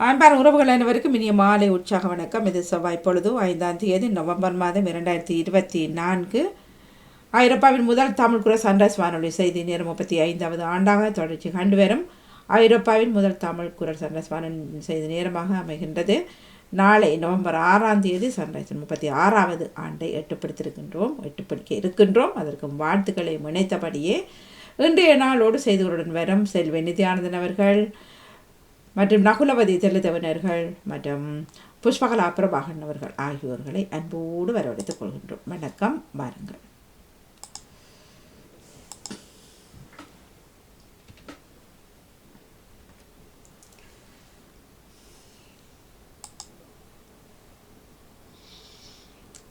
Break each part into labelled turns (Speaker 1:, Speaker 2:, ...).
Speaker 1: அன்பார் உறவுகள் அனைவருக்கும் இனிய மாலை உற்சாக வணக்கம். இது செவ்வாய் பொழுது ஐந்தாம் தேதி நவம்பர் மாதம் இரண்டாயிரத்தி இருபத்தி நான்கு. ஐரோப்பாவின் முதல் தமிழ் குர சன்ரைஸ் வானொலி செய்தி நேரம் முப்பத்தி ஐந்தாவது ஆண்டாக தொடர்ச்சி கண்டு வரும். ஐரோப்பாவின் முதல் தமிழ் குரல் சன்ரைஸ் வானொலி செய்தி நேரமாக அமைகின்றது. நாளை நவம்பர் ஆறாம் தேதி சன்ரைஸ் முப்பத்தி ஆறாவது ஆண்டை எட்டுப்படுத்திருக்கின்றோம் எட்டுப்படுக்க இருக்கின்றோம். அதற்கு வாழ்த்துக்களை முனைத்தபடியே இன்றைய நாளோடு செய்திகளுடன் வரும் செல்வி நிதியானந்தன் அவர்கள். மற்றும் நகுலவதி தெளிதவினர்கள் மற்றும் புஷ்பகலா பிரபாகரன் அவர்கள் ஆகியோர்களை அன்போடு வரவழைத்துக் கொள்கின்றோம். வணக்கம் வாருங்கள்.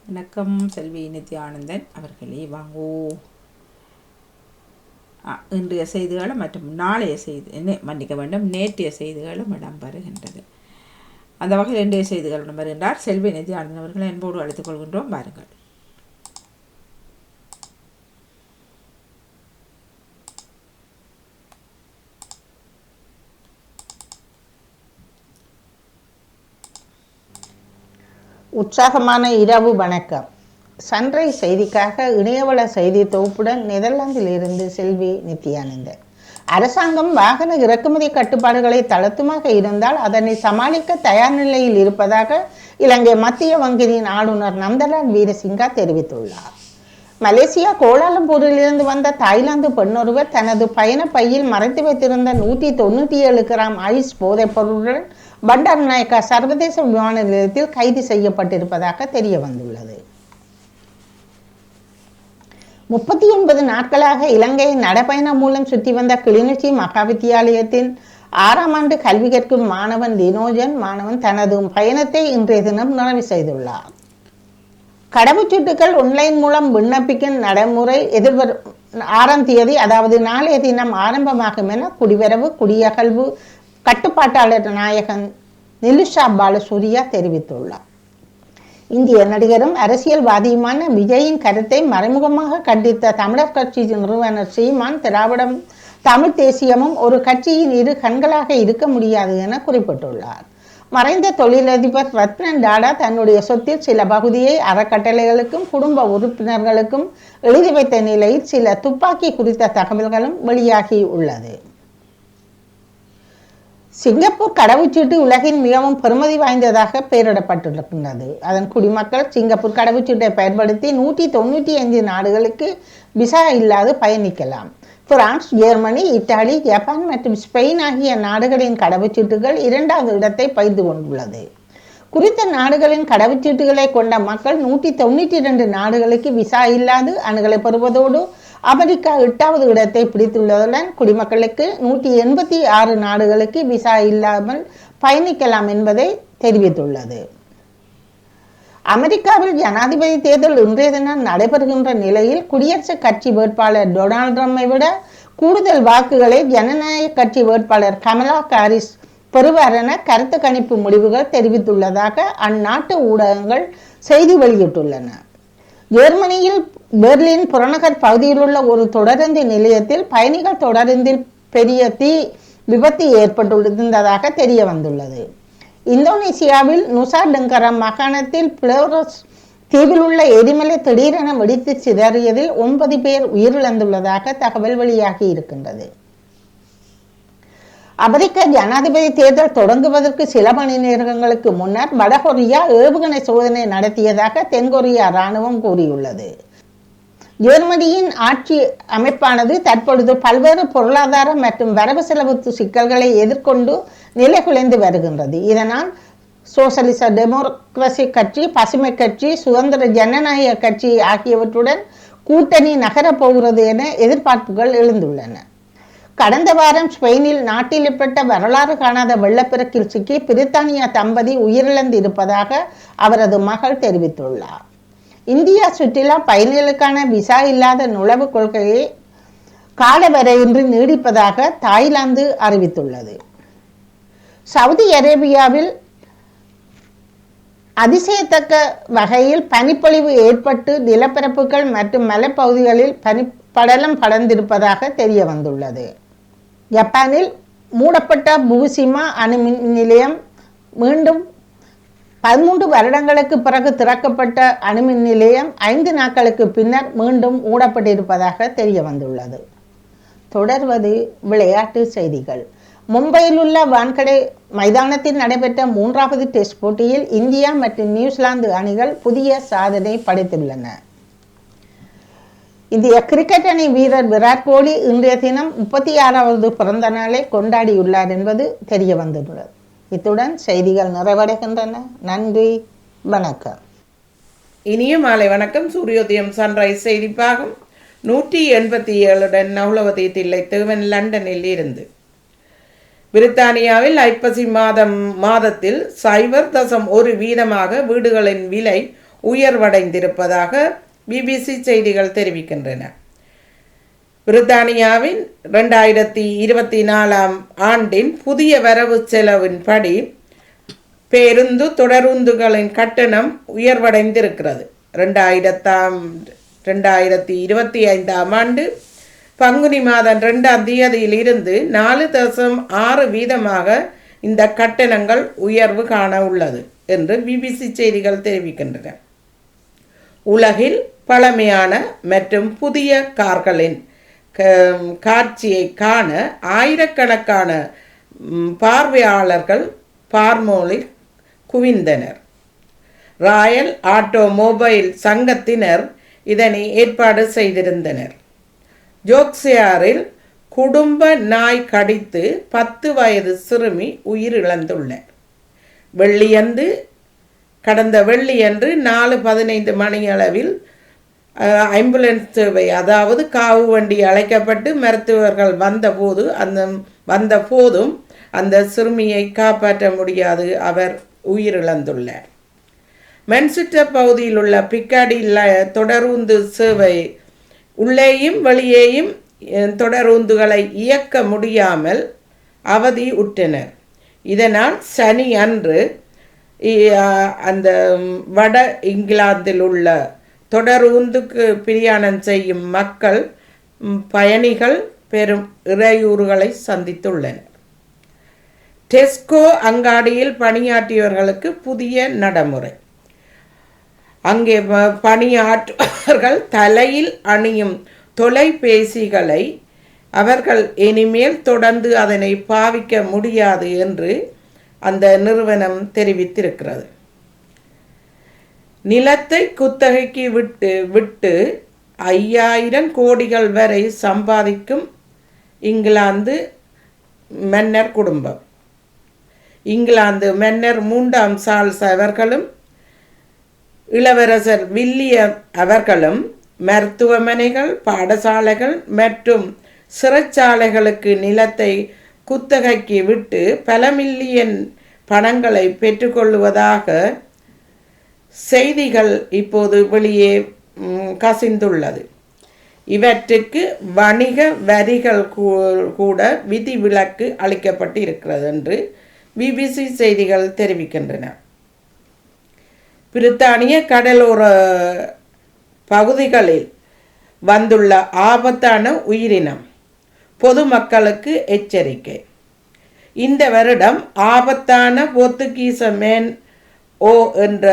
Speaker 1: வணக்கம் செல்வி நித்யானந்தன் அவர்களே வாங்கோ. இன்றைய செய்திகளும் மற்றும் நாளைய செய்தி மன்னிக்க வேண்டும் நேற்றைய செய்திகளும் இடம்பெறுகின்றது. அந்த வகையில் இன்றைய செய்திகள் இடம்பெறுகின்றார். செல்வி நிதி அவர்களை அன்போடு அழைத்துக் கொள்கின்றோம். பாருங்கள்
Speaker 2: உற்சாகமான இரவு வணக்கம். சன்ரைஸ் செய்திக்காக இணையவள செய்தி தொகுப்புடன் நெதர்லாந்தில் இருந்து செல்வி நித்யானந்தன். அரசாங்கம் வாகன இறக்குமதி கட்டுப்பாடுகளை தளர்த்துமாக இருந்தால் அதனை சமாளிக்க தயார் நிலையில் இருப்பதாக இலங்கை மத்திய வங்கியின் ஆளுநர் நந்தலால் வீரசிங்கா தெரிவித்துள்ளார். மலேசியா கோலாலம்பூரிலிருந்து வந்த தாய்லாந்து பெண்ணொருவர் தனது பயண பையில் மறைத்து வைத்திருந்த நூற்றி தொண்ணூற்றி ஏழு கிராம் ஐஸ் போதைப் பொருளுடன் பண்டார் நாயக்கா சர்வதேச விமான நிலையத்தில் கைது செய்யப்பட்டிருப்பதாக தெரிய வந்துள்ளது முப்பத்தி ஒன்பது நாட்களாக இலங்கையின் நடைபயணம் மூலம் சுற்றி வந்த கிளிநொச்சி மகாவித்தியாலயத்தின் ஆறாம் ஆண்டு கல்வி கற்கும் மாணவன் தினோஜன் மாணவன் தனது பயணத்தை இன்றைய தினம் நிறைவு செய்துள்ளார். கடவுச்சீட்டுகள் ஆன்லைன் மூலம் விண்ணப்பிக்கும் நடைமுறை எதிர்வரும் ஆறாம் தேதி அதாவது நாளைய தினம் ஆரம்பமாகும் என குடிவரவு குடியகழ்வு கட்டுப்பாட்டாளர் நாயகன் நிலுஷா பாலசூரியா தெரிவித்துள்ளார். இந்திய நடிகரும் அரசியல்வாதியுமான விஜயின் கருத்தை மறைமுகமாக கண்டித்த தமிழர் கட்சி நிறுவனர் சீமான் திராவிடம் தமிழ் தேசியமும் ஒரு கட்சியின் இரு கண்களாக இருக்க முடியாது என குறிப்பிட்டுள்ளார். மறைந்த தொழிலதிபர் ரத்னன் டாடா தன்னுடைய சொத்தில் சில பகுதியை அறக்கட்டளைகளுக்கும் குடும்ப உறுப்பினர்களுக்கும் எழுதி வைத்த நிலையில் சில துப்பாக்கி குறித்த தகவல்களும் வெளியாகி உள்ளது. சிங்கப்பூர் கடவுச்சீட்டு உலகின் மிகவும் பெருமதி வாய்ந்ததாக பெயரிடப்பட்டிருக்கின்றது அதன் குடிமக்கள் சிங்கப்பூர் கடவுச்சீட்டை பயன்படுத்தி நூற்றி தொண்ணூற்றி அஞ்சு நாடுகளுக்கு விசா இல்லாது பயணிக்கலாம். பிரான்ஸ் ஜெர்மனி இத்தாலி ஜப்பான் மற்றும் ஸ்பெயின் ஆகிய நாடுகளின் கடவுச்சீட்டுகள் இரண்டாவது இடத்தை பகிர்ந்து கொண்டுள்ளது. குறித்த நாடுகளின் கடவுச்சீட்டுகளை கொண்ட மக்கள் நூற்றி தொண்ணூற்றி இரண்டு நாடுகளுக்கு விசா இல்லாது அணுகலை பெறுவதோடு அமெரிக்கா எட்டாவது இடத்தை பிடித்துள்ளதுடன் குடிமக்களுக்கு நூற்றி எண்பத்தி ஆறு நாடுகளுக்கு விசா இல்லாமல் பயணிக்கலாம் என்பதை தெரிவித்துள்ளது. அமெரிக்காவில் ஜனாதிபதி தேர்தல் இன்றைய தினம் நடைபெறுகின்ற நிலையில் குடியரசுக் கட்சி வேட்பாளர் டொனால்ட் ட்ரம்பை விட கூடுதல் வாக்குகளை ஜனநாயக கட்சி வேட்பாளர் கமலா ஹாரிஸ் பெறுவார் என கருத்து கணிப்பு முடிவுகள் தெரிவித்துள்ளதாக அந்நாட்டு ஊடகங்கள் செய்தி வெளியிட்டுள்ளன. ஜெர்மனியில் பெர்லின் புறநகர் பகுதியில் உள்ள ஒரு தொடருந்து நிலையத்தில் பயணிகள் தொடருந்தில் பெரிய தீ விபத்து ஏற்பட்டிருந்ததாக தெரிய வந்துள்ளது. இந்தோனேசியாவில் நுசா டங்கரம் மாகாணத்தில் பிளோரஸ் தீவில் உள்ள எரிமலை திடீரென வெடித்து சிதறியதில் ஒன்பது பேர் உயிரிழந்துள்ளதாக தகவல் வெளியாகி இருக்கின்றது. அமெரிக்க ஜனாதிபதி தேர்தல் தொடங்குவதற்கு சில மணி நேரங்களுக்கு முன்னர் வடகொரியா ஏவுகணை சோதனை நடத்தியதாக தென்கொரியா ராணுவம் கூறியுள்ளது. ஜெர்மனியின் ஆட்சி அமைப்பானது தற்பொழுது பல்வேறு பொருளாதார மற்றும் வரவு செலவு சிக்கல்களை எதிர்கொண்டு நிலைகுலைந்து வருகின்றது. இதனால் சோசலிச டெமோக்ரசி கட்சி பசுமை கட்சி சுதந்திர ஜனநாயக கட்சி ஆகியவற்றுடன் கூட்டணி நகரப் போகிறது என எதிர்பார்ப்புகள் எழுந்துள்ளன. கடந்த வாரம் ஸ்பெயினில் நாட்டில் ஏற்பட்ட வரலாறு காணாத வெள்ளப்பெருக்கில் சிக்கி பிரித்தானியா தம்பதி உயிரிழந்து இருப்பதாக அவரது மகள் தெரிவித்துள்ளார். இந்தியா சுற்றுலா பயணிகளுக்கான விசா இல்லாத நுழைவு கொள்கையை காலவரையின்றி நீடிப்பதாக தாய்லாந்து அறிவித்துள்ளது. சவுதி அரேபியாவில் அதிசயத்தக்க வகையில் பனிப்பொழிவு ஏற்பட்டு நிலப்பரப்புகள் மற்றும் மலைப்பகுதிகளில் பனி படலம் படர்ந்திருப்பதாக தெரிய வந்துள்ளது ஜப்பானில் மூடப்பட்ட புகுசிமா அணு மின் நிலையம் மீண்டும் பதிமூன்று வருடங்களுக்கு பிறகு திறக்கப்பட்ட அணுமின் நிலையம் ஐந்து நாட்களுக்கு பின்னர் மீண்டும் மூடப்பட்டிருப்பதாக தெரிய வந்துள்ளது. தொடர்வது விளையாட்டு செய்திகள். மும்பையில் உள்ள வான்கடை மைதானத்தில் நடைபெற்ற மூன்றாவது டெஸ்ட் போட்டியில் இந்தியா மற்றும் நியூசிலாந்து அணிகள் புதிய சாதனை படைத்துள்ளன. இந்திய கிரிக்கெட் அணி வீரர் விராட் கோலி இன்றைய தினம் முப்பத்தி ஆறாவது பிறந்த நாளை கொண்டாடியுள்ளார் என்பது தெரிய வந்துள்ளது. இத்துடன் செய்திகள் நிறைவடைகின்றன. நன்றி. வணக்கம்.
Speaker 3: இனிய மாலை வணக்கம். சூரியோதயம் சன்ரைஸ் செய்திப்பாகும். நூற்றி எண்பத்தி ஏழுடன் நவுலவதி தில்லை தேவன் லண்டனில் இருந்து. பிரித்தானியாவில் ஐப்பசி மாதம் மாதத்தில் சைபர் தசம் ஒரு வீதமாக வீடுகளின் விலை உயர்வடைந்திருப்பதாக பிபிசி செய்திகள் தெரிவிக்கின்றன. பிரித்தானியாவின் ரெண்டாயிரத்தி இருபத்தி நாலாம் ஆண்டின் புதிய வரவு செலவின்படி பேருந்து தொடருந்துகளின் கட்டணம் உயர்வடைந்திருக்கிறது. ரெண்டாயிரத்தாம் ரெண்டாயிரத்தி இருபத்தி ஐந்தாம் ஆண்டு பங்குனி மாதம் ரெண்டாம் தேதியில் இருந்து நாலு தசம் ஆறு வீதமாக இந்த கட்டணங்கள் உயர்வு காண உள்ளது என்று பிபிசி செய்திகள் தெரிவிக்கின்றன. உலகில் பழமையான மற்றும் புதிய கார்களின் க- காட்சியை காண ஆயிரக்கணக்கான பார்வையாளர்கள் பார்மோலில் குவிந்தனர். ராயல் ஆட்டோமொபைல் சங்கத்தினர் இதனை ஏற்பாடு செய்திருந்தனர். ஜோக்சியாரில் குடும்ப நாய் கடித்து பத்து வயது சிறுமி உயிரிழந்துள்ளார் வெள்ளியந்து கடந்த வெள்ளியன்று நாலு பதினைந்து மணியளவில் ஆம்புலன்ஸ் சேவை அதாவது காவு வண்டி அழைக்கப்பட்டு மருத்துவர்கள் வந்தபோது அந்த வந்த போதும் அந்த சிறுமியை காப்பாற்ற முடியாது அவர் உயிரிழந்துள்ளார். மென்சிஸ்டர் பகுதியில் உள்ள பிக்காடி தொடரூந்து தொடருந்து சேவை உள்ளேயும் வெளியேயும் தொடரூந்துகளை தொடருந்துகளை இயக்க முடியாமல் அவதி உற்றனர். இதனால் சனி அன்று அந்த வட இங்கிலாந்தில் உள்ள தொடரூந்துக்கு பிரயாணம் செய்யும் மக்கள் பயணிகள் பெரும் இறையூறுகளை சந்தித்துள்ளனர். டெஸ்கோ அங்காடியில் பணியாற்றியவர்களுக்கு புதிய நடைமுறை. அங்கே பணியாற்றுவர்கள் பணியாற்றுபவர்கள் தலையில் அணியும் தொலைபேசிகளை அவர்கள் இனிமேல் தொடர்ந்து அதனை பாவிக்க முடியாது என்று அந்த நிறுவனம் தெரிவித்திருக்கிறது. நிலத்தை குத்தகைக்கு விட்டு விட்டு ஐயாயிரம் கோடிகள் வரை சம்பாதிக்கும் இங்கிலாந்து மன்னர் குடும்பம். இங்கிலாந்து மன்னர் மூன்றாம் சார்ல்ஸ் அவர்களும் இளவரசர் வில்லியம் அவர்களும் மருத்துவமனைகள் பாடசாலைகள் மற்றும் சிறைச்சாலைகளுக்கு நிலத்தை குத்தகைக்கு விட்டு பல மில்லியன் பணங்களை பெற்றுக்கொள்வதாக செய்திகள் இப்போது வெளியே கசிந்துள்ளது. இவற்றுக்கு வணிக வரிகள் கூ- கூட விதிவிலக்கு அளிக்கப்பட்டு இருக்கிறது என்று பிபிசி செய்திகள் தெரிவிக்கின்றன. பிரித்தானிய கடலோர பகுதிகளில் வந்துள்ள ஆபத்தான உயிரினம். பொதுமக்களுக்கு எச்சரிக்கை. இந்த வருடம் ஆபத்தான போர்த்துகீச மேன் ஓ என்ற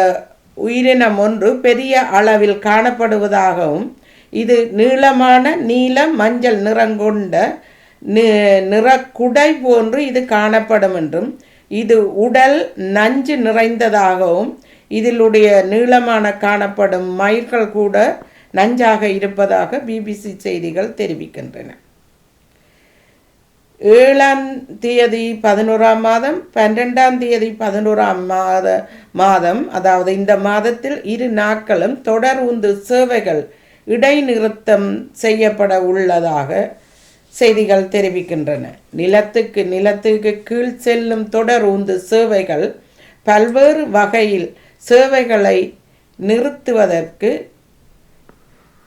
Speaker 3: உயிரினம் ஒன்று பெரிய அளவில் காணப்படுவதாகவும் இது நீளமான நீல மஞ்சள் நிறங்கொண்ட நிறக்குடை போன்று இது காணப்படும் என்றும் இது உடல் நஞ்சு நிறைந்ததாகவும் இதிலுடைய நீளமான காணப்படும் மயிர்கள் கூட நஞ்சாக இருப்பதாக பிபிசி செய்திகள் தெரிவிக்கின்றன. ஏழாம் தேதி பதினோராம் மாதம் பன்னிரெண்டாம் தேதி பதினோராம் மாத மாதம் அதாவது இந்த மாதத்தில் இரு நாட்களும் தொடர் உந்து சேவைகள் இடைநிறுத்தம் செய்யப்பட உள்ளதாக செய்திகள் தெரிவிக்கின்றன. நிலத்துக்கு நிலத்துக்கு கீழ் செல்லும் தொடர் உந்து சேவைகள் பல்வேறு வகையில் சேவைகளை நிறுத்துவதற்கு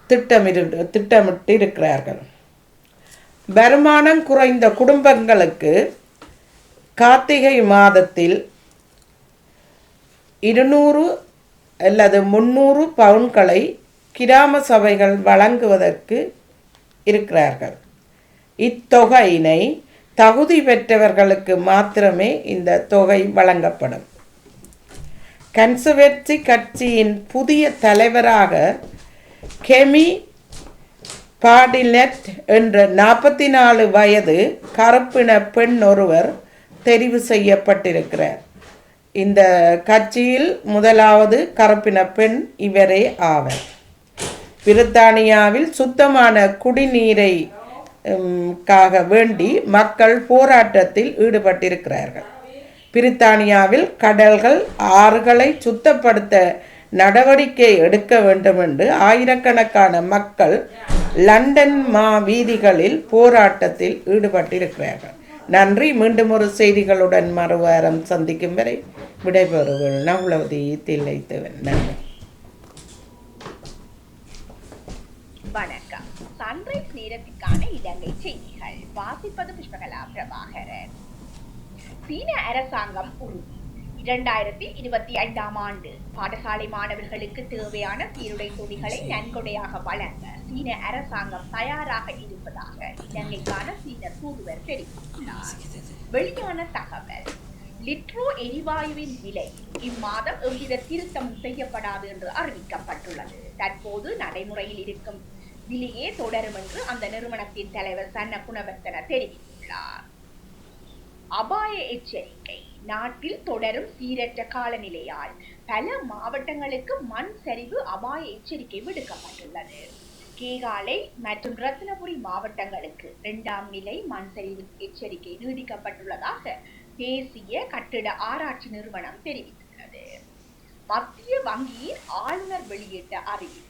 Speaker 3: திட்டமிரு திட்டமிட்டிருக்கிறார்கள். வருமானம் குறைந்த குடும்பங்களுக்கு கார்த்திகை மாதத்தில் இருநூறு அல்லது முந்நூறு பவுன்களை கிராம சபைகள் வழங்குவதற்கு இருக்கிறார்கள். இத்தொகையினை தகுதி பெற்றவர்களுக்கு மாத்திரமே இந்த தொகை வழங்கப்படும். கன்சர்வேட்டிவ் கட்சியின் புதிய தலைவராக கெமி பாடிலெட் என்ற நாற்பத்தி நாலு வயது கருப்பின பெண் ஒருவர் தெரிவு செய்யப்பட்டிருக்கிறார். இந்த கட்சியில் முதலாவது கருப்பின பெண் இவரே ஆவர். பிரித்தானியாவில் சுத்தமான குடிநீரை காக வேண்டி மக்கள் போராட்டத்தில் ஈடுபட்டிருக்கிறார்கள். பிரித்தானியாவில் கடல்கள் ஆறுகளை சுத்தப்படுத்த நடவடிக்கை எடுக்க வேண்டும் என்று ஆயிரக்கணக்கான மக்கள் லண்டன் மா வீதிகளில் போராட்டத்தில் ஈடுபட்டிருக்கிறார்கள். நன்றி. மீண்டும் ஒரு செய்திகளுடன் மறுவாரம் சந்திக்கும் வரை விடைபெறுவோம். நவ்வளவு தில்லைத்தவன். நன்றி.
Speaker 4: வணக்கம். சன்ரைஸ் நேரத்திற்கான இலங்கை செய்திகள். வாசிப்பது புஷ்பகலா பிரபாகரன். சீன அரசாங்கம் உறுதி. இரண்டாயிரத்தி இருபத்தி ஐந்தாம் ஆண்டு பாடசாலை மாணவர்களுக்கு தேவையான சீருடை துணிகளை நன்கொடையாக வழங்க சீன அரசாங்கம் தயாராக இருப்பதாக இலங்கைக்கான சீன தூதுவர் தெரிவித்துள்ளார். வெளியான தகவல் லிட்ரோ எரிவாயுவின் விலை இம்மாதம் எவ்வித திருத்தமும் செய்யப்படாது என்று அறிவிக்கப்பட்டுள்ளது. தற்போது நடைமுறையில் இருக்கும் விலையே தொடரும் என்று அந்த நிறுவனத்தின் தலைவர் சன்ன குணவர்த்தன தெரிவித்துள்ளார். அபாய எச்சரிக்கை நாட்டில் தொடரும் சீரற்ற காலநிலையால் பல மாவட்டங்களுக்கு மண் சரிவு அபாய எச்சரிக்கை விடுக்கப்பட்டுள்ளது. கேகாலை மற்றும் ரத்னபுரி மாவட்டங்களுக்கு இரண்டாம் நிலை மண் சரிவு எச்சரிக்கை நீடிக்கப்பட்டுள்ளதாக தேசிய கட்டிட ஆராய்ச்சி நிறுவனம் தெரிவித்துள்ளது. மத்திய வங்கியின் ஆளுநர் வெளியிட்ட அறிவிப்பு.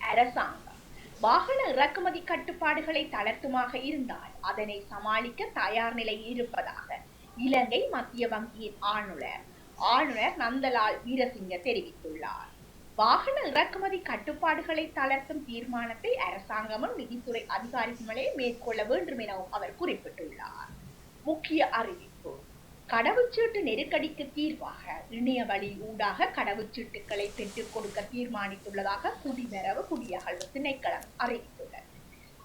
Speaker 4: அரசாங்கம் வாகன இறக்குமதி கட்டுப்பாடுகளை தளர்த்துமாக இருந்தால் அதனை சமாளிக்க தயார் நிலையில் இருப்பதாக இலங்கை மத்திய வங்கியின் ஆளுநர் ஆளுநர் நந்தலால் வீரசிங்க தெரிவித்துள்ளார். வாகன இறக்குமதி கட்டுப்பாடுகளை தளர்த்தும் தீர்மானத்தை அரசாங்கமும் நிதித்துறை அதிகாரிகளே மேற்கொள்ள வேண்டும் எனவும் அவர் குறிப்பிட்டுள்ளார். முக்கிய அறிவிப்பு. கடவுச்சீட்டு நெருக்கடிக்கு தீர்வாக இணைய வழி ஊடாக கடவுச்சீட்டுகளை பெற்றுக் கொடுக்க தீர்மானித்துள்ளதாக குடிவரவு குடியகழ்வு திணைக்களம் அறிவிப்பு.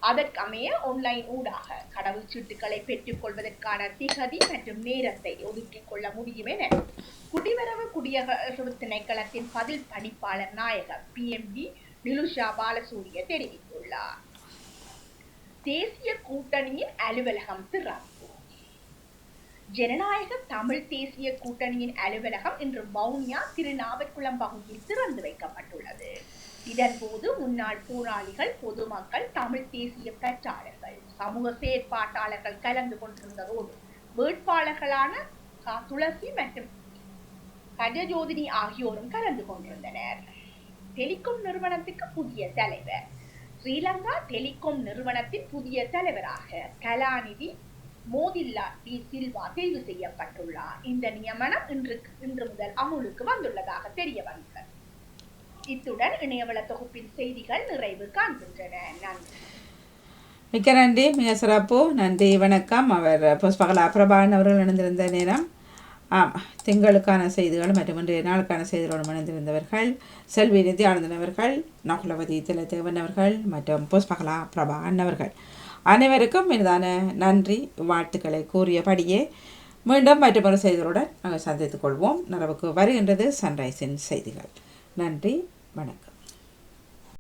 Speaker 4: அதற்கமைய ஆன்லைன் ஊடாக கடவுள் சீட்டுகளை பெற்றுக்கொள்வதற்கான திகதி மற்றும் நேரத்தை ஒதுக்கிக் கொள்ள முடியும் என குடிவரவு குடியகழ்வு திணைக்களத்தின் பதில் பணிப்பாளர் நாயகர் P M D Nilusha Balasuriya தெரிவித்துள்ளார். தேசிய கூட்டணியின் அலுவலகம் திறப்பு. ஜனநாயக தமிழ் தேசிய கூட்டணியின் அலுவலகம் இன்று வவுனியா திருநாவற்குளம் பகுதியில் திறந்து வைக்கப்பட்டுள்ளது. இதன்போது முன்னாள் போராளிகள் பொதுமக்கள் தமிழ் தேசிய பிரச்சாரர்கள் சமூக செயற்பாட்டாளர்கள் கலந்து கொண்டிருந்ததோடு வேட்பாளர்களான துளசி மற்றும் கஜஜோதினி ஆகியோரும் கலந்து கொண்டிருந்தனர். டெலிகாம் நிறுவனத்துக்கு புதிய தலைவர். ஸ்ரீலங்கா டெலிகாம் நிறுவனத்தின் புதிய தலைவராக கலாநிதி மோதில்லா டி. சில்வா தெரிவு செய்யப்பட்டுள்ளார். இந்த நியமனம் இன்று இன்று முதல் அமுலுக்கு வந்துள்ளதாக தெரிய வந்துள்ளது இத்துடன் இணையவள தொகுப்பின் செய்திகள் நிறைவு காண்கின்றன. நன்றி.
Speaker 1: மிக்க நன்றி. மிக சிறப்பு. நன்றி. வணக்கம். அவர் புஷ்பகலா பிரபான் அவர்கள் இணைந்திருந்த நேரம். ஆம். திங்களுக்கான செய்திகள் மற்றும் இன்றைய நாளுக்கான செய்திகளோடு இணைந்திருந்தவர்கள் செல்வி நித்யானந்தன் அவர்கள் நகுலவதி திலதேவன் அவர்கள் மற்றும் புஷ்பகலா பிரபா அவர்கள். அனைவருக்கும் இனிதான நன்றி வாழ்த்துக்களை கூறியபடியே மீண்டும் மற்றொரு செய்திகளுடன் நாங்கள் சந்தித்துக் கொள்வோம். நிறைவுக்கு வருகின்றது சன்ரைஸின் செய்திகள். நன்றி வணக்கம்.